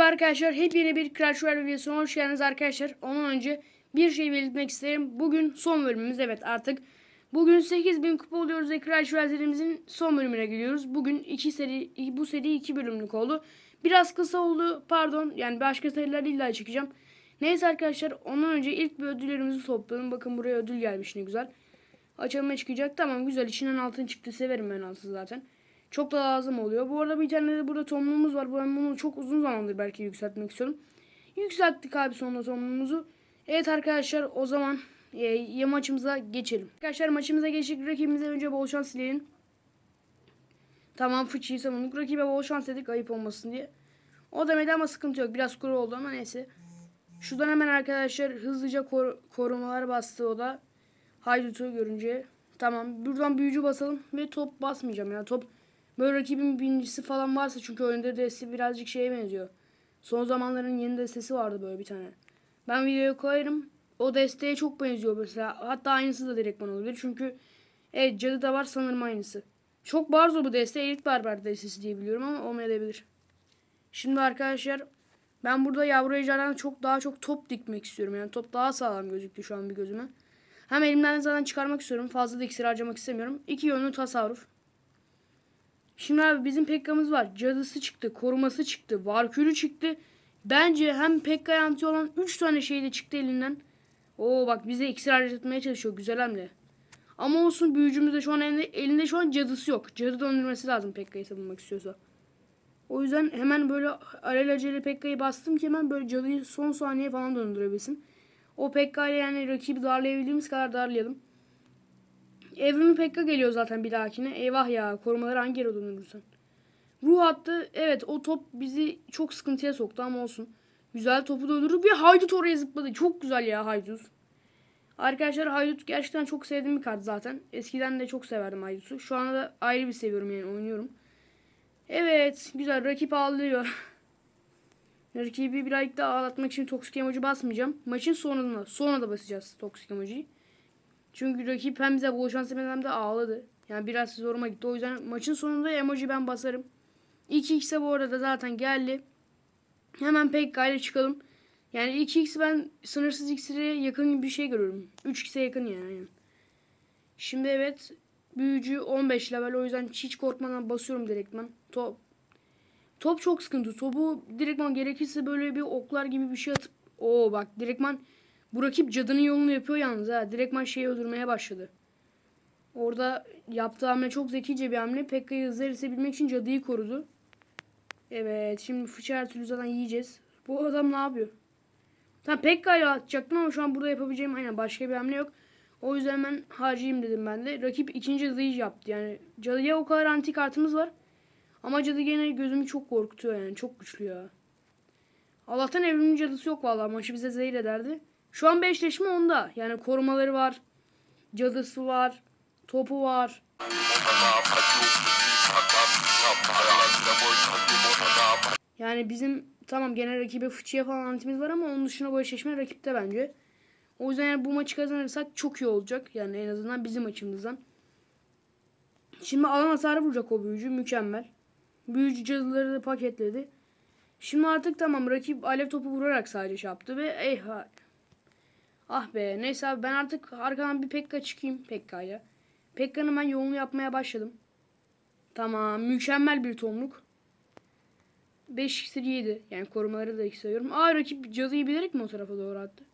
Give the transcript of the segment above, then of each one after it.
Merhaba arkadaşlar. Hepyeni bir Crash Royale videosuna hoş geldiniz arkadaşlar. Ondan önce bir şey belirtmek isterim. Bugün son bölümümüz. Evet artık bugün 8000 kupa oluyoruz ve Crash Royale son bölümüne gidiyoruz. Bugün iki seri bu seri iki bölümlük oldu. Biraz kısa oldu. Pardon. Yani başka seriler illa çekeceğim. Neyse arkadaşlar ondan önce ilk bir ödüllerimizi toplayalım. Bakın buraya ödül gelmiş ne güzel. Açılma çıkacak. Tamam güzel. İçinden altın çıktı. Severim ben altın zaten. Çok da lazım oluyor. Bu arada bir tane de burada tomluğumuz var. Ben bunu çok uzun zamandır belki yükseltmek istiyorum. Yükselttik abi sonunda tomluğumuzu. Evet arkadaşlar o zaman e, ya maçımıza geçelim. Arkadaşlar maçımıza geçtik. Rakibimize önce bol şans dileyelim. Tamam fıçıyı savunduk. Rakibe bol şans dedik ayıp olmasın diye. O demedi ama sıkıntı yok. Biraz kuru oldu ama neyse. Şuradan hemen arkadaşlar hızlıca kor- korumalar bastı o da. Haydut'u görünce. Tamam buradan büyücü basalım ve top basmayacağım ya. Top böyle rakibin birincisi falan varsa çünkü oyunda desti birazcık şeye benziyor. Son zamanların yeni destesi vardı böyle bir tane. Ben videoya koyarım. O desteğe çok benziyor mesela. Hatta aynısı da direktman olabilir. Çünkü evet cadı da var sanırım aynısı. Çok barzo bu deste. Elit barbar destesi diye biliyorum ama olmayabilir. Şimdi arkadaşlar ben burada yavru ejderhadan çok daha çok top dikmek istiyorum. Yani top daha sağlam gözüktü şu an bir gözüme. Hem elimden de zaten çıkarmak istiyorum. Fazla da iksir harcamak istemiyorum. İki yönlü tasarruf. Şimdi abi bizim Pekka'mız var. Cadısı çıktı. Koruması çıktı. Varkürü çıktı. Bence hem Pekka'ya anti olan 3 tane şey de çıktı elinden. Oo bak bize iksir harcatmaya çalışıyor. Güzel hamle. Ama olsun büyücümüz de şu an elinde, elinde şu an cadısı yok. Cadı döndürmesi lazım Pekka'yı savunmak istiyorsa. O yüzden hemen böyle alelacele Pekka'yı bastım ki hemen böyle cadıyı son saniye falan döndürebilsin. O Pekka yani rakibi darlayabildiğimiz kadar darlayalım. Evrimi Pekka geliyor zaten bir dahakine. Eyvah ya korumaları hangi yere döndürürsen. Ruh attı. Evet o top bizi çok sıkıntıya soktu ama olsun. Güzel topu döndürdük. Bir haydut oraya zıpladı. Çok güzel ya haydut. Arkadaşlar haydut gerçekten çok sevdiğim bir kart zaten. Eskiden de çok severdim haydutu. Şu anda da ayrı bir seviyorum yani oynuyorum. Evet güzel rakip ağlıyor. Rakibi birazcık daha ağlatmak için toksik emoji basmayacağım. Maçın sonunda sonra da basacağız toksik emojiyi. Çünkü rakip hem bize bol şans hem de ağladı. Yani biraz zoruma gitti. O yüzden maçın sonunda emoji ben basarım. 2x'e bu arada zaten geldi. Hemen Pekka ile çıkalım. Yani 2x ben sınırsız iksire yakın bir şey görüyorum. 3x'e yakın yani. Şimdi evet büyücü 15 level o yüzden hiç korkmadan basıyorum direktman. Top Top çok sıkıntı. Topu direktman gerekirse böyle bir oklar gibi bir şey atıp o bak direktman bu rakip cadının yolunu yapıyor yalnız ha. Direktman şeyi öldürmeye başladı. Orada yaptığı hamle çok zekice bir hamle. Pekka'yı hızlı eritebilmek için cadıyı korudu. Evet şimdi fıçı her türlü zaten yiyeceğiz. Bu adam ne yapıyor? Tamam Pekka'yı atacaktım ama şu an burada yapabileceğim aynen başka bir hamle yok. O yüzden ben harcayayım dedim ben de. Rakip ikinci cadıyı yaptı yani. Cadıya o kadar anti kartımız var. Ama cadı gene gözümü çok korkutuyor yani. Çok güçlü ya. Allah'tan evrimin cadısı yok vallahi. Maçı bize zehir ederdi. Şu an bir eşleşme onda. Yani korumaları var. Cadısı var. Topu var. Yani bizim tamam genel rakibe fıçıya falan antimiz var ama onun dışında bu eşleşme rakipte bence. O yüzden yani bu maçı kazanırsak çok iyi olacak. Yani en azından bizim açımızdan. Şimdi alan hasarı vuracak o büyücü. Mükemmel. Büyücü cadıları da paketledi. Şimdi artık tamam rakip alev topu vurarak sadece şey yaptı ve eyha. Ah be neyse abi ben artık arkadan bir Pekka çıkayım Pekka'yla. Pekka'nın ben yolunu yapmaya başladım. Tamam mükemmel bir tomruk. 5 iksir yedi. Yani korumaları da iksiriyorum. Aa rakip cadıyı bilerek mi o tarafa doğru attı?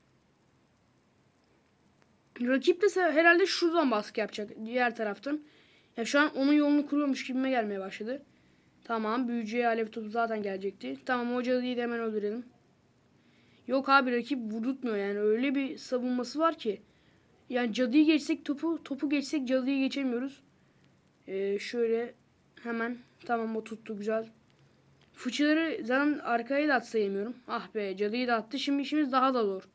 Rakip de herhalde şuradan baskı yapacak diğer taraftan. Ya şu an onun yolunu kuruyormuş gibime gelmeye başladı. Tamam büyücüye alev topu zaten gelecekti. Tamam o cadıyı da hemen öldürelim. Yok abi rakip vurdurtmuyor yani öyle bir savunması var ki. Yani cadıyı geçsek topu, topu geçsek cadıyı geçemiyoruz. Ee, şöyle hemen tamam o tuttu güzel. Fıçıları zaten arkaya da atsa yemiyorum. Ah be cadıyı da attı. Şimdi işimiz daha da zor.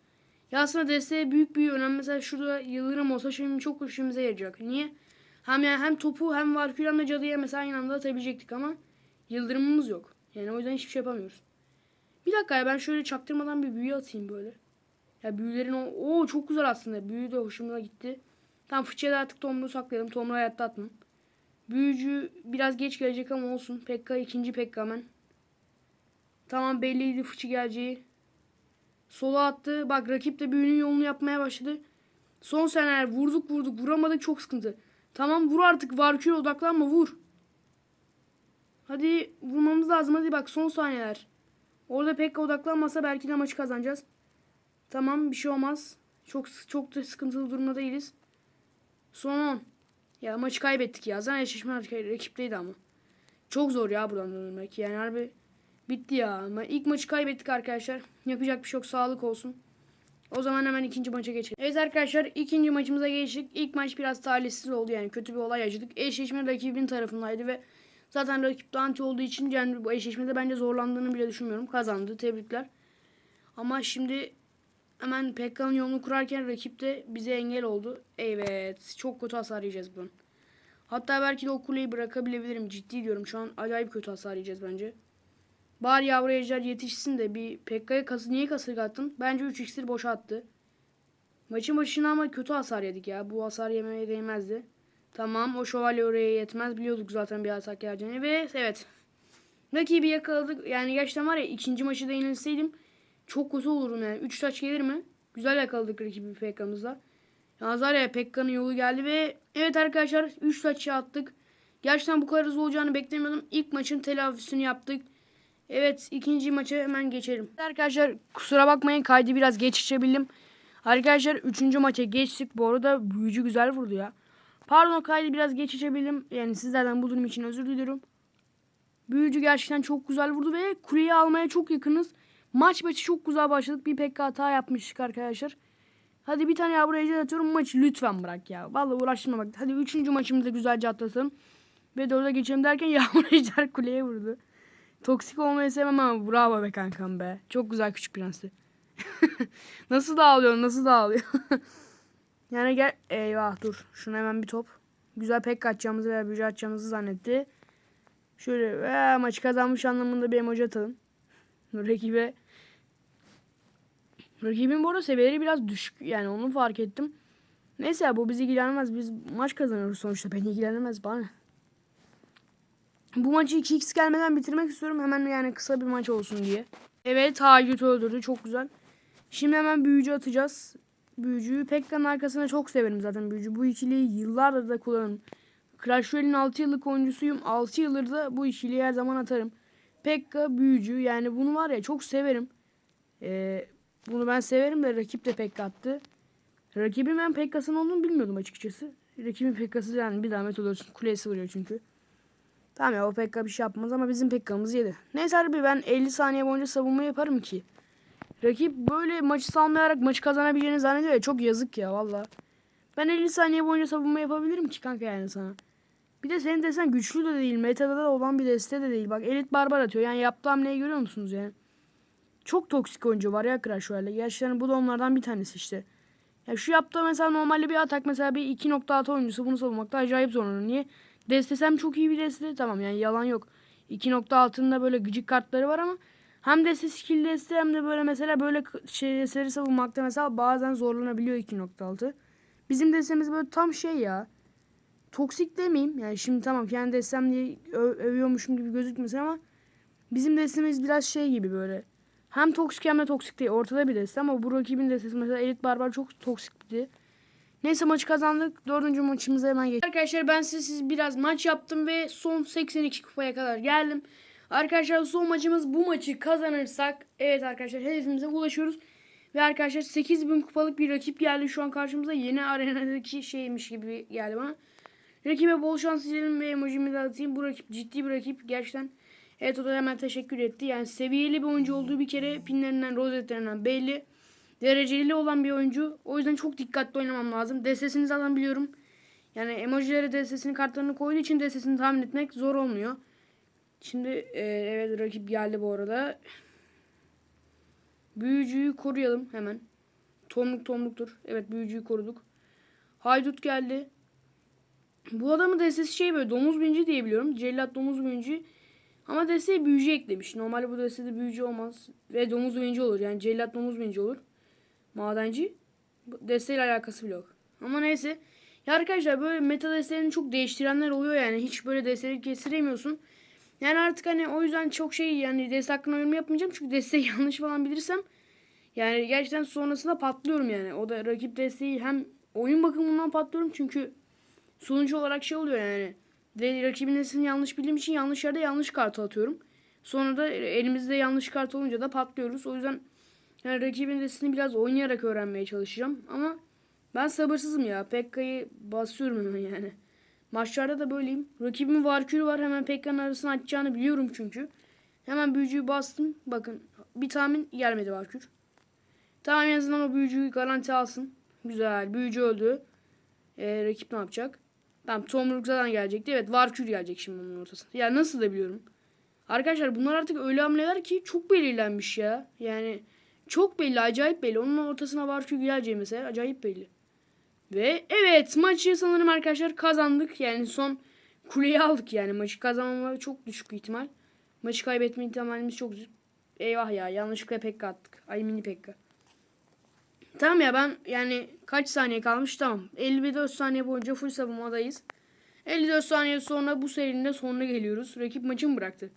Ya aslında desteğe büyük bir önem. Mesela şurada yıldırım olsa şimdi çok işimize yarayacak. Niye? Hem yani hem topu hem Valkyrie hem de cadıya mesela aynı anda atabilecektik ama yıldırımımız yok. Yani o yüzden hiçbir şey yapamıyoruz. Bir dakika ya ben şöyle çaktırmadan bir büyü atayım böyle. Ya büyülerin o Oo, çok güzel aslında. Büyü de hoşuma gitti. Tam fıçıya da artık Tomruğu saklayalım. Tomruğu hayatta atmam. Büyücü biraz geç gelecek ama olsun. Pekka ikinci Pekka hemen. Tamam belliydi fıçı geleceği. Sola attı. Bak rakip de büyünün yolunu yapmaya başladı. Son seneler vurduk vurduk vuramadık çok sıkıntı. Tamam vur artık Varkür odaklanma vur. Hadi vurmamız lazım hadi bak son saniyeler. Orada pek odaklanmasa belki de maçı kazanacağız. Tamam bir şey olmaz. Çok çok da sıkıntılı durumda değiliz. Son 10. Ya maçı kaybettik ya. Zaten eşleşme rakipteydi ama. Çok zor ya buradan dönmek. Yani harbi bitti ya. İlk maçı kaybettik arkadaşlar. Yapacak bir şey yok. Sağlık olsun. O zaman hemen ikinci maça geçelim. Evet arkadaşlar ikinci maçımıza geçtik. İlk maç biraz talihsiz oldu yani kötü bir olay yaşadık. Eşleşme rakibin tarafındaydı ve zaten rakip de anti olduğu için yani bu eşleşmede bence zorlandığını bile düşünmüyorum. Kazandı. Tebrikler. Ama şimdi hemen Pekka'nın yolunu kurarken rakip de bize engel oldu. Evet. Çok kötü hasar yiyeceğiz bunun. Hatta belki de o kuleyi bırakabilebilirim. Ciddi diyorum. Şu an acayip kötü hasar yiyeceğiz bence. Bari yavru ejder yetişsin de bir Pekka'ya kası niye kasırga attın? Bence 3 iksir boşa attı. Maçın başına ama kötü hasar yedik ya. Bu hasar yemeye değmezdi. Tamam o şövalye oraya yetmez. Biliyorduk zaten bir atak geleceğini. Ve evet. Rakibi yakaladık. Yani gerçekten var ya ikinci maçı da yenilseydim çok kötü olurum yani. 3 taç gelir mi? Güzel yakaladık rakibi Pekka'mızla. Yalnız ya Pekka'nın yolu geldi ve evet arkadaşlar 3 taçı attık. Gerçekten bu kadar hızlı olacağını beklemiyordum. İlk maçın telafisini yaptık. Evet ikinci maça hemen geçelim. Arkadaşlar kusura bakmayın kaydı biraz geç içebildim. Arkadaşlar üçüncü maça geçtik. Bu arada büyücü güzel vurdu ya. Pardon kaydı biraz geç içebildim. Yani sizlerden bu durum için özür diliyorum. Büyücü gerçekten çok güzel vurdu ve kuleyi almaya çok yakınız. Maç maçı çok güzel başladık. Bir pek hata yapmıştık arkadaşlar. Hadi bir tane yavru ejder atıyorum. Maçı lütfen bırak ya. Vallahi uğraştırma bak. Hadi üçüncü maçımızda güzelce atlatalım. Ve dörde geçelim derken yavru ejder kuleye vurdu. Toksik olmayı sevmem ama bravo be kankam be. Çok güzel küçük prensi. nasıl dağılıyor nasıl dağılıyor. yani gel eyvah dur. Şuna hemen bir top. Güzel pek atacağımızı veya büyücü atacağımızı zannetti. Şöyle veya maçı kazanmış anlamında bir emoji atalım. Rakibe Rakibin bu arada seviyeleri biraz düşük. Yani onu fark ettim. Neyse ya bu bizi ilgilenmez. Biz maç kazanıyoruz sonuçta. Beni ilgilenmez bana. Bu maçı 2x gelmeden bitirmek istiyorum. Hemen yani kısa bir maç olsun diye. Evet Haydut öldürdü. Çok güzel. Şimdi hemen büyücü atacağız. Büyücüyü Pekka'nın arkasına çok severim zaten büyücü. Bu ikiliyi yıllardır da kullanırım. Clash Royale'in 6 yıllık oyuncusuyum. 6 yıldır da bu ikiliyi her zaman atarım. Pekka büyücü yani bunu var ya çok severim. Ee, bunu ben severim de rakip de Pekka attı. Rakibim ben Pekka'sının olduğunu bilmiyordum açıkçası. Rakibin Pekka'sı yani bir zahmet olursun. Kulesi vuruyor çünkü. Tamam ya o Pekka bir şey yapmaz ama bizim Pekka'mız yedi. Neyse harbi ben 50 saniye boyunca savunma yaparım ki. Rakip böyle maçı salmayarak maçı kazanabileceğini zannediyor ya çok yazık ya valla. Ben 50 saniye boyunca savunma yapabilirim ki kanka yani sana. Bir de senin desen güçlü de değil. Metada da olan bir deste de değil. Bak elit barbar atıyor. Yani yaptığı hamleyi görüyor musunuz yani? Çok toksik oyuncu var ya Crash Royale'de. Gerçekten bu da onlardan bir tanesi işte. Ya şu yaptığı mesela normalde bir atak mesela bir 2.6 oyuncusu bunu savunmakta acayip zorlanır. Niye? Destesem çok iyi bir deste. Tamam yani yalan yok. 2.6'ında böyle gıcık kartları var ama hem deste skill deste hem de böyle mesela böyle şey desteleri savunmakta mesela bazen zorlanabiliyor 2.6. Bizim destemiz böyle tam şey ya. Toksik demeyeyim. Yani şimdi tamam kendi destem diye övüyormuşum gibi gözükmesin ama bizim destemiz biraz şey gibi böyle. Hem toksik hem de toksik değil. Ortada bir deste ama bu rakibin destesi mesela Elit Barbar çok toksikti. Neyse maçı kazandık. Dördüncü maçımıza hemen geçelim. Arkadaşlar ben size siz biraz maç yaptım ve son 82 kupaya kadar geldim. Arkadaşlar son maçımız bu maçı kazanırsak evet arkadaşlar hedefimize ulaşıyoruz. Ve arkadaşlar 8000 kupalık bir rakip geldi şu an karşımıza. Yeni arenadaki şeymiş gibi geldi bana. Rakibe bol şans dilerim ve emojimi de atayım. Bu rakip ciddi bir rakip gerçekten. Evet o da hemen teşekkür etti. Yani seviyeli bir oyuncu olduğu bir kere pinlerinden, rozetlerinden belli. Dereceli olan bir oyuncu. O yüzden çok dikkatli oynamam lazım. Destesini zaten biliyorum. Yani emojilere destesini kartlarını koyduğu için destesini tahmin etmek zor olmuyor. Şimdi e, evet rakip geldi bu arada. Büyücüyü koruyalım hemen. Tomluk tomluktur. Evet büyücüyü koruduk. Haydut geldi. Bu adamın destesi şey böyle domuz binci diye biliyorum. Cellat domuz binci. Ama desteye büyücü eklemiş. Normalde bu destede büyücü olmaz. Ve domuz binci olur. Yani cellat domuz binci olur. Madenci. Desteyle alakası bile yok. Ama neyse. Ya arkadaşlar böyle meta destelerini çok değiştirenler oluyor yani. Hiç böyle desteleri kestiremiyorsun. Yani artık hani o yüzden çok şey yani destek hakkında yorum yapmayacağım. Çünkü desteği yanlış falan bilirsem yani gerçekten sonrasında patlıyorum yani. O da rakip desteği hem oyun bakımından patlıyorum çünkü sonuç olarak şey oluyor yani. De, rakibin desteğini yanlış bildiğim için yanlış yerde yanlış kartı atıyorum. Sonra da elimizde yanlış kart olunca da patlıyoruz. O yüzden yani rakibin desteğini biraz oynayarak öğrenmeye çalışacağım. Ama ben sabırsızım ya. Pekka'yı basıyorum hemen yani. Maçlarda da böyleyim. Rakibimin Valkyrie var. Hemen Pekka'nın arasını açacağını biliyorum çünkü. Hemen büyücüyü bastım. Bakın bir tahmin gelmedi Valkyrie. Tamam en azından o büyücüyü garanti alsın. Güzel. Büyücü öldü. Ee, rakip ne yapacak? Tamam Tomruk zaten gelecekti. Evet Valkyrie gelecek şimdi onun ortasına. Ya nasıl da biliyorum. Arkadaşlar bunlar artık öyle hamleler ki çok belirlenmiş ya. Yani çok belli, acayip belli. Onun ortasına Valkyrie gelecek mesela. Acayip belli. Ve evet maçı sanırım arkadaşlar kazandık. Yani son kuleyi aldık yani. Maçı kazanmama çok düşük bir ihtimal. Maçı kaybetme ihtimalimiz çok düşük. Eyvah ya yanlışlıkla Pekka attık. Ay mini Pekka. Tamam ya ben yani kaç saniye kalmış tamam. 54 saniye boyunca full savunmadayız. 54 saniye sonra bu serinin de sonuna geliyoruz. Rakip maçı mı bıraktı?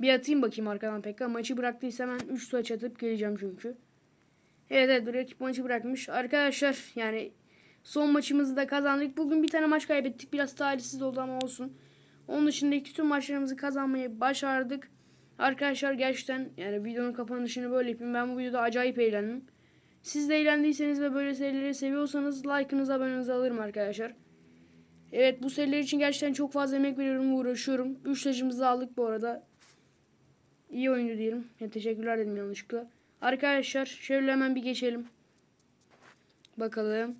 Bir atayım bakayım arkadan Pekka. Maçı bıraktıysa ben 3 taç atıp geleceğim çünkü. Evet evet rakip maçı bırakmış. Arkadaşlar yani son maçımızı da kazandık. Bugün bir tane maç kaybettik. Biraz talihsiz oldu ama olsun. Onun dışındaki tüm maçlarımızı kazanmayı başardık. Arkadaşlar gerçekten yani videonun kapanışını böyle yapayım. Ben bu videoda acayip eğlendim. Siz de eğlendiyseniz ve böyle serileri seviyorsanız like'ınızı abonenizi alırım arkadaşlar. Evet bu seriler için gerçekten çok fazla emek veriyorum uğraşıyorum. 3 taşımızı aldık bu arada. İyi oyuncu diyelim. Ya, teşekkürler dedim yanlışlıkla. Arkadaşlar şöyle hemen bir geçelim. Bakalım.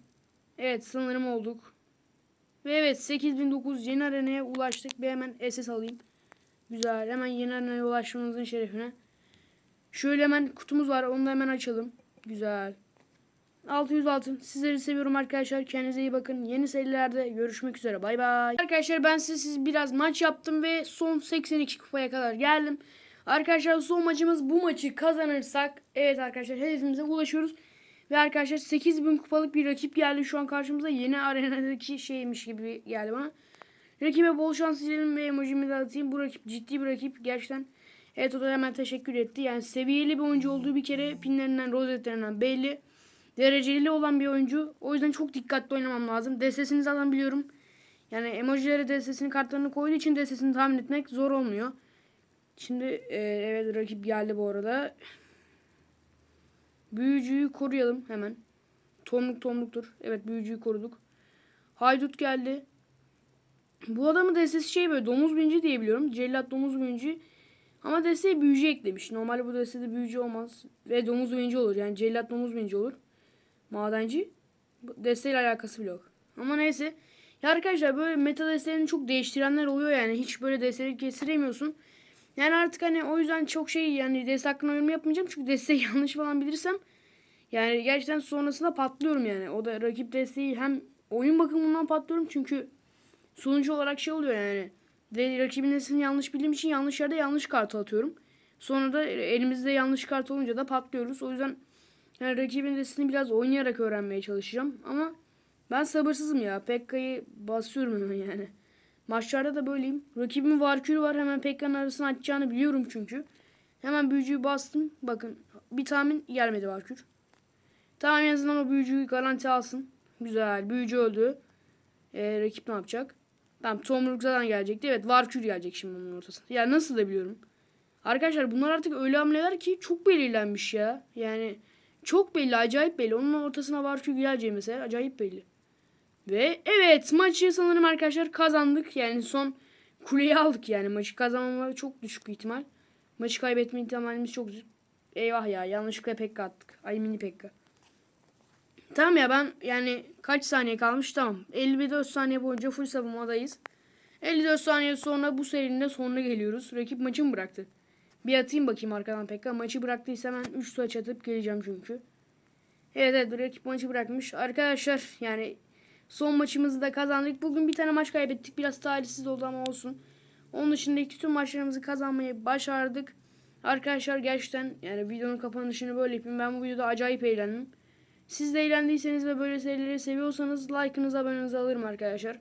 Evet sanırım olduk. Ve evet 8009 yeni arenaya ulaştık. Bir hemen SS alayım. Güzel. Hemen yeni arenaya ulaşmamızın şerefine. Şöyle hemen kutumuz var. Onu da hemen açalım. Güzel. 600 altın. Sizleri seviyorum arkadaşlar. Kendinize iyi bakın. Yeni serilerde görüşmek üzere. Bay bay. Arkadaşlar ben siz biraz maç yaptım ve son 82 kupaya kadar geldim. Arkadaşlar son maçımız bu maçı kazanırsak evet arkadaşlar hedefimize ulaşıyoruz. Ve arkadaşlar 8000 kupalık bir rakip geldi şu an karşımıza. Yeni arenadaki şeymiş gibi geldi bana. Rakibe bol şans dilerim ve emojimi de atayım. Bu rakip ciddi bir rakip gerçekten. Evet o da hemen teşekkür etti. Yani seviyeli bir oyuncu olduğu bir kere pinlerinden, rozetlerinden belli. Dereceli olan bir oyuncu. O yüzden çok dikkatli oynamam lazım. DS'sini zaten biliyorum. Yani emojilere DS'sini kartlarını koyduğu için DS'sini tahmin etmek zor olmuyor. Şimdi e, evet rakip geldi bu arada. Büyücüyü koruyalım hemen. Tomluk tomluktur. Evet büyücüyü koruduk. Haydut geldi. Bu adamın destesi şey böyle domuz binci diye biliyorum. Cellat domuz binci. Ama desteğe büyücü eklemiş. Normalde bu destede büyücü olmaz. Ve domuz binci olur. Yani cellat domuz binci olur. Madenci. Desteğiyle alakası bile yok. Ama neyse. Ya arkadaşlar böyle meta destelerini çok değiştirenler oluyor yani. Hiç böyle desteleri kestiremiyorsun. Yani artık hani o yüzden çok şey yani destek hakkında yorum yapmayacağım. Çünkü desteği yanlış falan bilirsem yani gerçekten sonrasında patlıyorum yani. O da rakip desteği hem oyun bakımından patlıyorum çünkü sonuç olarak şey oluyor yani. De, rakibin desteğini yanlış bildiğim için yanlış yerde yanlış kartı atıyorum. Sonra da elimizde yanlış kart olunca da patlıyoruz. O yüzden yani rakibin desteğini biraz oynayarak öğrenmeye çalışacağım. Ama ben sabırsızım ya. Pekka'yı basıyorum hemen yani. Maçlarda da böyleyim. Rakibimin Valkyrie var. Hemen Pekka'nın arasını açacağını biliyorum çünkü. Hemen büyücüyü bastım. Bakın bir tahmin gelmedi Valkyrie. Tamam en azından o büyücüyü garanti alsın. Güzel. Büyücü öldü. Ee, rakip ne yapacak? Tamam Tomruk zaten gelecekti. Evet Valkyrie gelecek şimdi onun ortasına. Ya nasıl da biliyorum. Arkadaşlar bunlar artık öyle hamleler ki çok belirlenmiş ya. Yani çok belli acayip belli. Onun ortasına Valkyrie gelecek mesela. Acayip belli. Ve evet maçı sanırım arkadaşlar kazandık. Yani son kuleyi aldık yani. Maçı kazanmama çok düşük bir ihtimal. Maçı kaybetme ihtimalimiz çok düşük. Eyvah ya yanlışlıkla Pekka attık. Ay mini Pekka. Tamam ya ben yani kaç saniye kalmış tamam. 54 saniye boyunca full savunmadayız. 54 saniye sonra bu serinin de sonuna geliyoruz. Rakip maçı mı bıraktı? Bir atayım bakayım arkadan Pekka. Maçı bıraktıysa ben 3 taç atıp geleceğim çünkü. Evet evet rakip maçı bırakmış. Arkadaşlar yani Son maçımızı da kazandık. Bugün bir tane maç kaybettik. Biraz talihsiz oldu ama olsun. Onun dışındaki tüm maçlarımızı kazanmayı başardık. Arkadaşlar gerçekten yani videonun kapanışını böyle yapayım. Ben bu videoda acayip eğlendim. Siz de eğlendiyseniz ve böyle serileri seviyorsanız like'ınızı abonenizi alırım arkadaşlar.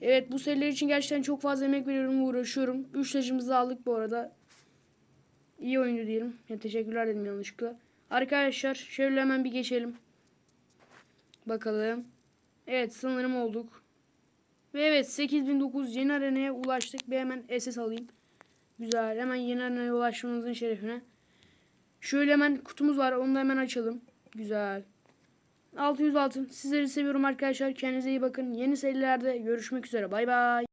Evet bu seriler için gerçekten çok fazla emek veriyorum ve uğraşıyorum. 3 taşımızı aldık bu arada. İyi oyuncu diyelim. Ya, teşekkürler dedim yanlışlıkla. Arkadaşlar şöyle hemen bir geçelim. Bakalım. Evet sanırım olduk. Ve evet 8009 yeni arenaya ulaştık. Bir hemen SS alayım. Güzel. Hemen yeni arenaya ulaşmamızın şerefine. Şöyle hemen kutumuz var. Onu da hemen açalım. Güzel. 600 altın. Sizleri seviyorum arkadaşlar. Kendinize iyi bakın. Yeni serilerde görüşmek üzere. Bay bay.